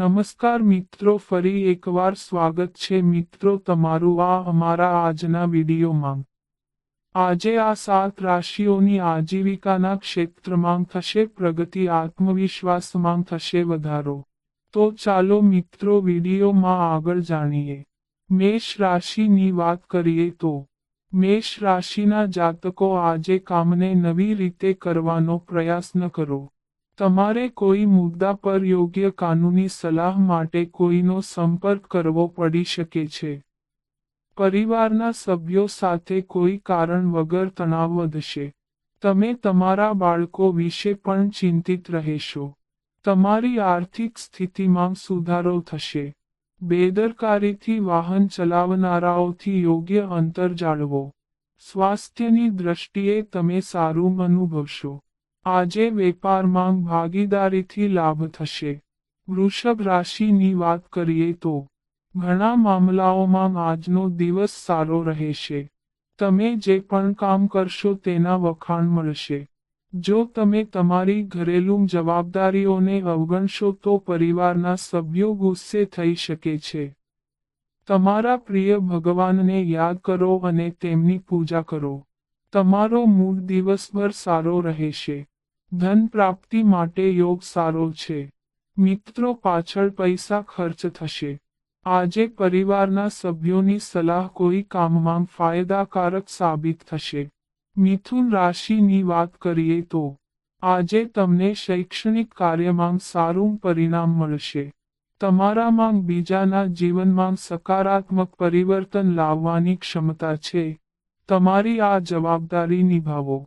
નમસ્કાર મિત્રો, ફરી એકવાર સ્વાગત છે મિત્રો તમારું આ અમારા આજના વિડીયોમાં. આજે આ સાત રાશિઓની આજીવિકાના ક્ષેત્રમાં થશે, પ્રગતિ, આત્મવિશ્વાસમાં થશે વધારો. તો ચાલો મિત્રો વિડીયોમાં આગળ જાણીએ. મેષ રાશિની વાત કરીએ તો, મેષ રાશિના જાતકો આજે કામને નવી રીતે કરવાનો પ્રયાસ ન કરો. તમારે કોઈ મુદ્દા પર યોગ્ય કાનૂની સલાહ માટે કોઈનો સંપર્ક કરવો પડી શકે છે. પરિવારના સભ્યો સાથે કોઈ કારણ વગર તણાવ વધશે. તમે તમારા બાળકો વિશે પણ ચિંતિત રહેશો. તમારી આર્થિક સ્થિતિમાં સુધારો થશે. બેદરકારીથી વાહન ચલાવનારાઓથી યોગ્ય અંતર જાળવો. સ્વાસ્થ્યની દ્રષ્ટિએ તમે સારું અનુભવશો. આજે વેપારમાં ભાગીદારીથી લાભ થશે. વૃષભ રાશિની વાત કરીએ તો, ઘણા મામલાઓમાં આજનો દિવસ સારો રહેશે. તમે જે પણ કામ કરશો તેના વખાણ મળશે. જો તમે તમારી ઘરેલું જવાબદારીઓને અવગણશો તો પરિવારના સભ્યો ગુસ્સે થઈ શકે છે. તમારા પ્રિય ભગવાનને યાદ કરો અને તેમની પૂજા કરો. તમારો મૂળ દિવસભર સારો રહેશે. ધન પ્રાપ્તિ માટે યોગ સારો છે. મિત્રો, પાછળ પૈસા ખર્ચ થશે. આજે પરિવારના સભ્યોની સલાહ કોઈ કામમાં ફાયદાકારક સાબિત થશે. મિથુન રાશિની વાત કરીએ તો, આજે તમને શૈક્ષણિક કાર્યમાં સારું પરિણામ મળશે. તમારામાં બીજાના જીવનમાં સકારાત્મક પરિવર્તન લાવવાની ક્ષમતા છે. તમારી આ જવાબદારી નિભાવો.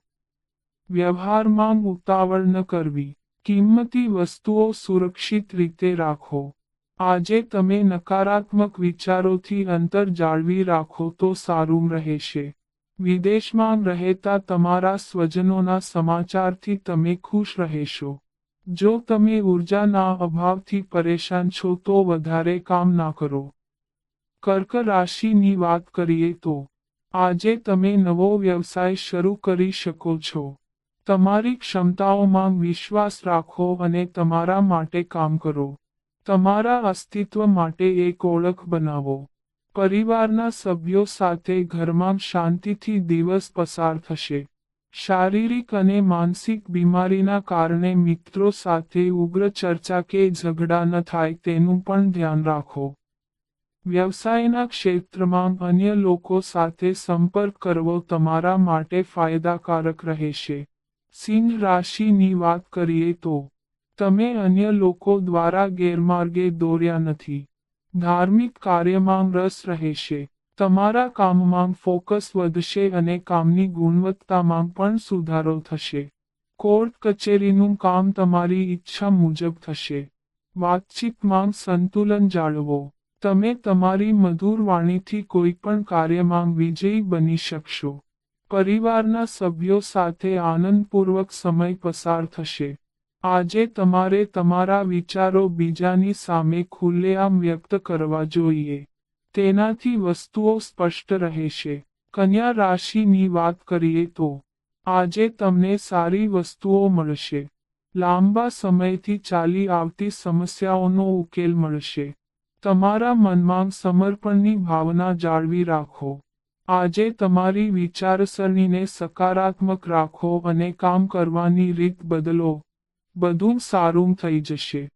વ્યવહારમાં ઉતાવળ ન કરવી. કિંમતી વસ્તુઓ સુરક્ષિત રીતે રાખો. આજે તમે નકારાત્મક વિચારોથી અંતર જાળવી રાખો તો સારું રહેશે. વિદેશમાં રહેતા તમારા સ્વજનોના સમાચારથી તમે ખુશ રહેશો. જો તમે ઉર્જાના અભાવથી પરેશાન છો તો વધારે કામ ના કરો. કર્ક રાશિની વાત કરીએ તો, આજે તમે નવો વ્યવસાય શરૂ કરી શકો છો. તમારી ક્ષમતાઓમાં વિશ્વાસ રાખો અને તમારા માટે કામ કરો. તમારા અસ્તિત્વ માટે એક ઓળખ બનાવો. પરિવારના સભ્યો સાથે ઘરમાં શાંતિથી દિવસ પસાર થશે. શારીરિક અને માનસિક બીમારીના કારણે મિત્રો સાથે ઉગ્ર ચર્ચા કે ઝઘડા ન થાય તેનું પણ ધ્યાન રાખો. વ્યવસાયના ક્ષેત્રમાં અન્ય લોકો સાથે સંપર્ક કરવો તમારા માટે ફાયદાકારક રહેશે. સિંહ રાશિની વાત કરીએ તો, તમે અન્ય લોકો દ્વારા ગેરમાર્ગે દોર્યા નથી. ધાર્મિક કાર્યમાં રસ રહેશે. તમારા કામમાં ફોકસ વધશે અને કામની ગુણવત્તામાં પણ સુધારો થશે. કોર્ટ કચેરીનું કામ તમારી ઈચ્છા મુજબ થશે. વાતચીતમાં સંતુલન જાળવો. તમે તમારી મધુર વાણીથી કોઈ પણ કાર્યમાં વિજયી બની શકશો. પરિવારના સભ્યો સાથે આનંદપૂર્વક સમય પસાર થશે. આજે તમારે તમારા વિચારો બીજાની સામે ખુલ્લેઆમ વ્યક્ત કરવા જોઈએ. તેનાથી વસ્તુઓ સ્પષ્ટ રહેશે. કન્યા રાશિની વાત કરીએ તો, આજે તમને સારી વસ્તુઓ મળશે. લાંબા સમયથી ચાલી આવતી સમસ્યાઓનો ઉકેલ મળશે. તમારા મનમાં સમર્પણની ભાવના જાળવી રાખો. આજે તમારી વિચારસરણીને સકારાત્મક રાખો અને કામ કરવાની રીત બદલો. બધું સારું થઈ જશે.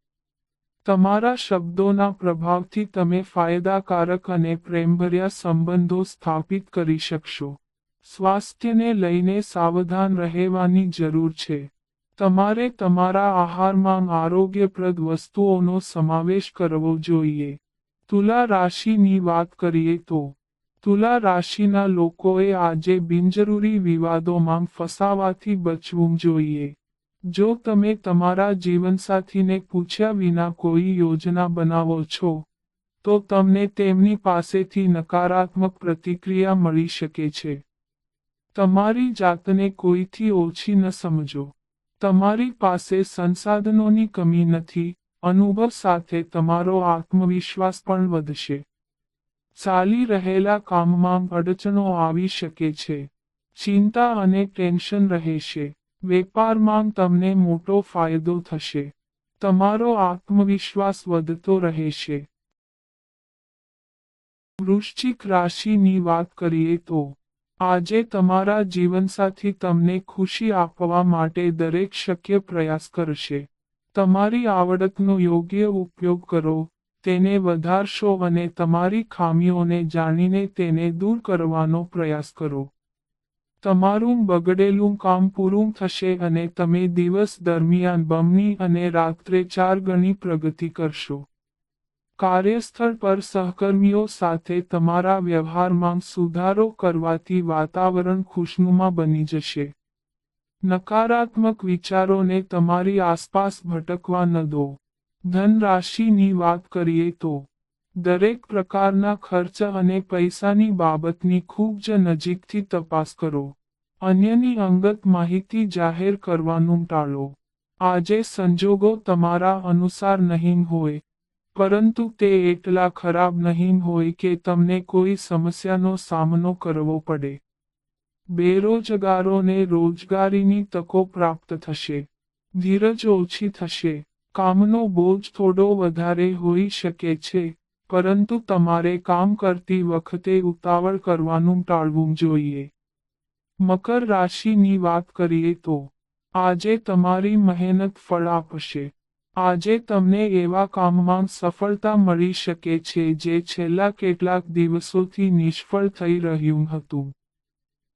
તમારા શબ્દોના પ્રભાવથી તમે ફાયદાકારક અને પ્રેમભર્યા સંબંધો સ્થાપિત કરી શકશો. સ્વાસ્થ્યને લઈને સાવધાન રહેવાની જરૂર છે. તમારે તમારા આહારમાં આરોગ્યપ્રદ વસ્તુઓનો સમાવેશ કરવો જોઈએ. તુલા રાશિની વાત કરીએ તો તુલા રાશિના લોકોએ આજે બિનજરૂરી વિવાદોમાં ફસાવાથી બચવું જોઈએ. જો તમે તમારા જીવનસાથીને પૂછ્યા વિના કોઈ યોજના બનાવો છો, તો તમને તેમની પાસેથી નકારાત્મક પ્રતિક્રિયા મળી શકે છે. તમારી જાતને કોઈથી ઓછી ન સમજો. તમારી પાસે સંસાધનોની કમી નથી, અનુભવ સાથે તમારો આત્મવિશ્વાસ પણ વધશે. ચાલી રહેલા કામમાં અડચણો આવી શકે છે. ચિંતા અને ટેન્શન રહેશે. વેપારમાં તમને મોટો ફાયદો થશે. તમારો આત્મવિશ્વાસ વધતો રહેશે. વૃશ્ચિક રાશિની વાત કરીએ તો, આજે તમારા જીવનસાથી તમને ખુશી આપવા માટે દરેક શક્ય પ્રયાસ કરશે. તમારી આવડતનો યોગ્ય ઉપયોગ કરો. તેને વધારશો અને તમારી ખામીઓને જાણીને તેને દૂર કરવાનો પ્રયાસ કરો. તમારું બગડેલું કામ પૂરું થશે અને તમે દિવસ દરમિયાન બમણી અને રાત્રે ચાર ગણી પ્રગતિ કરશો. કાર્યસ્થળ પર સહકર્મીઓ સાથે તમારા વ્યવહારમાં સુધારો કરવાથી વાતાવરણ ખુશનુમા બની જશે. નકારાત્મક વિચારોને તમારી આસપાસ ભટકવા ન દો. ધન રાશિની વાત કરીએ તો, દરેક પ્રકારના ખર્ચ અને પૈસાની બાબતની ખૂબ જ નજીકથી તપાસ કરો. અન્યની અંગત માહિતી જાહેર કરવાનું ટાળો. આજે સંજોગો તમારા અનુસાર નહીં હોય, પરંતુ તે એટલા ખરાબ નહીં હોય કે તમને કોઈ સમસ્યાનો સામનો કરવો પડે. બેરોજગારોને રોજગારીની તકો પ્રાપ્ત થશે. ધીરજ ઓછી થશે. કામનો બોજ થોડો વધારે હોઈ શકે છે, પરંતુ તમારે કામ કરતી વખતે ઉતાવળ કરવાનું ટાળવું જોઈએ. મકર રાશિની વાત કરીએ તો, આજે તમારી મહેનત ફળ આપશે. આજે તમને એવા કામમાં સફળતા મળી શકે છે જે છેલ્લા કેટલાક દિવસોથી નિષ્ફળ થઈ રહ્યું હતું.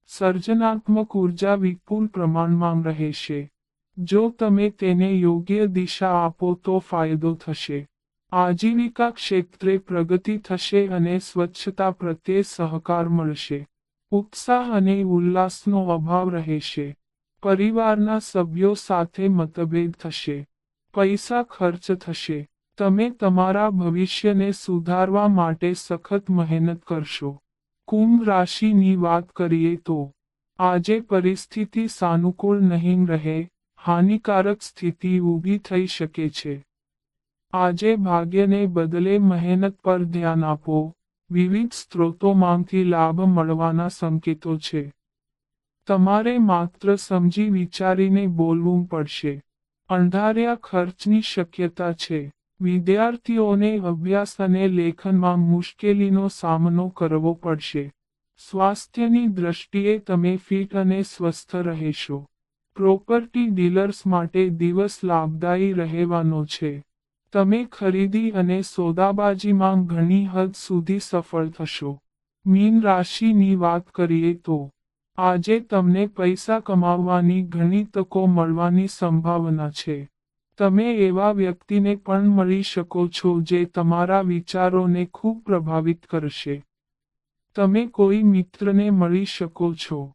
સર્જનાત્મક ઊર્જા વિપુલ પ્રમાણમાં રહેશે. જો તમે તેને યોગ્ય દિશા આપો તો ફાયદો થશે. આજીવિકા ક્ષેત્રે પ્રગતિ થશે અને સ્વચ્છતા પ્રત્યે સહકાર મળશે. ઉત્સાહ અને ઉલ્લાસનો અભાવ રહેશે. પરિવારના સભ્યો સાથે મતભેદ થશે. પૈસા ખર્ચ થશે. તમે તમારા ભવિષ્યને સુધારવા માટે સખત મહેનત કરશો. કુંભ રાશિની વાત કરીએ તો, આજે પરિસ્થિતિ સાનુકૂળ નહીં રહે હાનિકારક સ્થિતિ ઊભી થઈ શકે છે. આજે ભાગ્યને બદલે મહેનત પર ધ્યાન આપો. વિવિધ સ્ત્રોતોમાંથી લાભ મળવાના સંકેતો છે. તમારે માત્ર સમજી વિચારીને બોલવું પડશે. અણધાર્યા ખર્ચની શક્યતા છે. વિદ્યાર્થીઓને અભ્યાસ અને લેખનમાં મુશ્કેલીનો સામનો કરવો પડશે. સ્વાસ્થ્યની દ્રષ્ટિએ તમે ફિટ અને સ્વસ્થ રહેશો. પ્રોપર્ટી ડીલર્સ માટે દિવસ લાભદાયી રહેવાનો છે. તમે ખરીદી અને સોદાબાજીમાં ઘણી હદ સુધી સફળ થશો. મીન રાશિની વાત કરીએ તો, આજે તમને પૈસા કમાવવાની ઘણી તકો મળવાની સંભાવના છે. તમે એવા વ્યક્તિને પણ મળી શકો છો જે તમારા વિચારોને ખૂબ પ્રભાવિત કરશે. તમે કોઈ મિત્રને મળી શકો છો.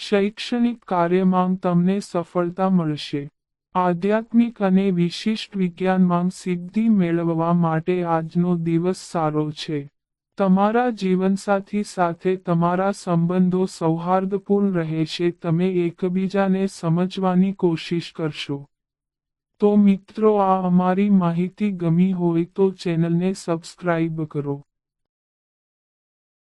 શૈક્ષણિક કાર્યમાં તમને સફળતા મળશે. આધ્યાત્મિક અને વિશિષ્ટ વિજ્ઞાનમાં સિદ્ધિ મેળવવા માટે આજનો દિવસ સારો છે. તમારા જીવનસાથી સાથે તમારા સંબંધો સૌહાર્દપૂર્ણ રહેશે, તમે એકબીજાને સમજવાની કોશિશ કરશો. તો મિત્રો, આ અમારી માહિતી ગમી હોય તો ચેનલને સબસ્ક્રાઇબ કરો.